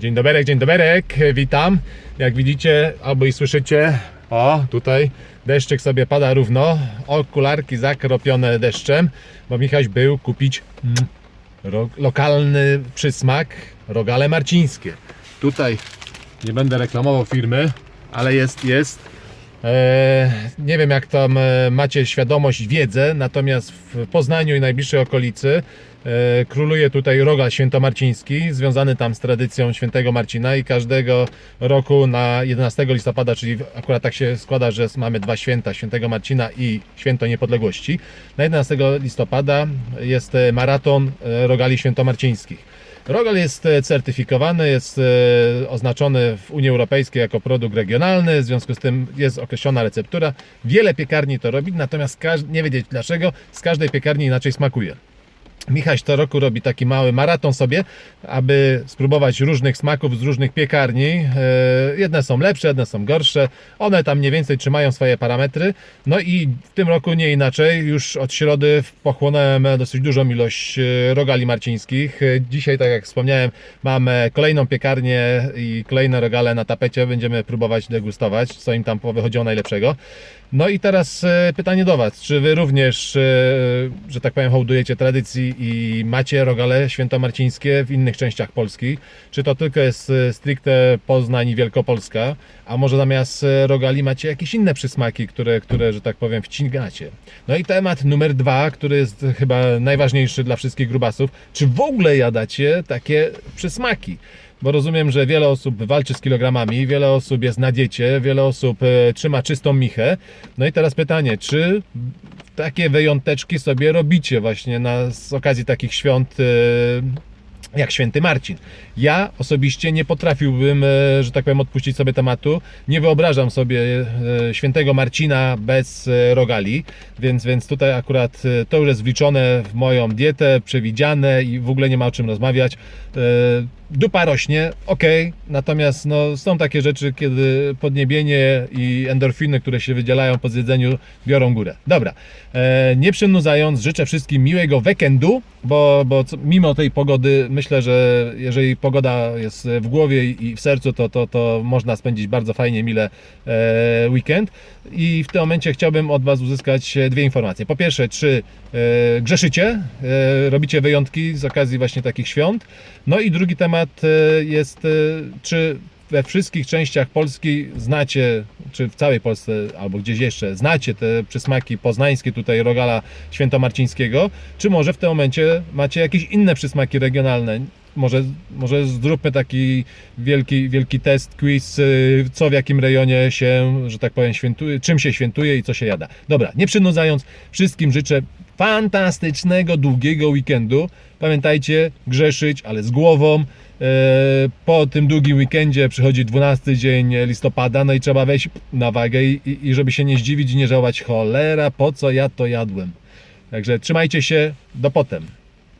Dzień doberek, dzień doberek, witam. Jak widzicie albo i słyszycie, o tutaj deszczyk sobie pada równo, okularki zakropione deszczem, bo Michaś był kupić mm, lokalny przysmak, rogale marcińskie. Tutaj nie będę reklamował firmy, ale jest, jest. E, nie wiem jak tam e, macie świadomość, wiedzę, natomiast w Poznaniu i najbliższej okolicy e, króluje tutaj rogal świętomarciński, związany tam z tradycją świętego Marcina i każdego roku na 11 listopada, czyli akurat tak się składa, że mamy dwa święta, świętego Marcina i święto niepodległości. Na 11 listopada jest maraton rogali świętomarcińskich. Rogal jest e, certyfikowany, jest e, oznaczony w Unii Europejskiej jako produkt regionalny, w związku z tym jest określona receptura. Wiele piekarni to robi, natomiast nie wiedzieć dlaczego, z każdej piekarni inaczej smakuje. Michaś co roku robi taki mały maraton sobie, aby spróbować różnych smaków z różnych piekarni. E, Jedne są lepsze, jedne są gorsze. One tam mniej więcej trzymają swoje parametry. No i w tym roku nie inaczej. Już od środy pochłonąłem dosyć dużą ilość e, rogali marcińskich. E, Dzisiaj, tak jak wspomniałem, mamy kolejną piekarnię i kolejne rogale na tapecie. Będziemy próbować degustować, co im tam wychodziło najlepszego. No i teraz pytanie do Was. Czy Wy również, że tak powiem, hołdujecie tradycji i macie rogale świętomarcińskie w innych częściach Polski? Czy to tylko jest e, stricte Poznań i Wielkopolska? A może zamiast e, rogali macie jakieś inne przysmaki, które, które że tak powiem, wcinacie? No i temat numer dwa, który jest chyba najważniejszy dla wszystkich grubasów. Czy w ogóle jadacie takie przysmaki? bo rozumiem, że wiele osób walczy z kilogramami, wiele osób jest na diecie, wiele osób e, trzyma czystą michę. No i teraz pytanie, czy takie wyjąteczki sobie robicie właśnie na, z okazji takich świąt e, jak święty Marcin. Ja osobiście nie potrafiłbym, e, że tak powiem, odpuścić sobie tematu. Nie wyobrażam sobie e, świętego Marcina bez rogali, więc, więc tutaj akurat to już jest wliczone w moją dietę, przewidziane i w ogóle nie ma o czym rozmawiać. Dupa rośnie, ok, natomiast no, są takie rzeczy, kiedy podniebienie i endorfiny, które się wydzielają po zjedzeniu, biorą górę. Dobra, e, nie przynudzając, życzę wszystkim miłego weekendu, bo, bo mimo tej pogody myślę, że jeżeli pogoda jest w głowie i w sercu, to, to, to można spędzić bardzo fajnie, mile e, weekend. I w tym momencie chciałbym od Was uzyskać dwie informacje. Po pierwsze, czy e, grzeszycie, e, robicie wyjątki z okazji właśnie takich świąt. No i drugi temat e, jest, e, czy we wszystkich częściach Polski znacie, czy w całej Polsce albo gdzieś jeszcze znacie te przysmaki poznańskie tutaj Rogala Świętomarcińskiego, czy może w tym momencie macie jakieś inne przysmaki regionalne? Może, może zróbmy taki wielki, wielki test, quiz, y, co w jakim rejonie się, że tak powiem, świętuje, czym się świętuje i co się jada. Dobra, nie przynudzając, wszystkim życzę fantastycznego, długiego weekendu. Pamiętajcie, grzeszyć, ale z głową. E, Po tym długim weekendzie przychodzi 12 dzień listopada, no i trzeba wejść na wagę i, i, i żeby się nie zdziwić i nie żałować, cholera, po co ja to jadłem. Także trzymajcie się, do potem.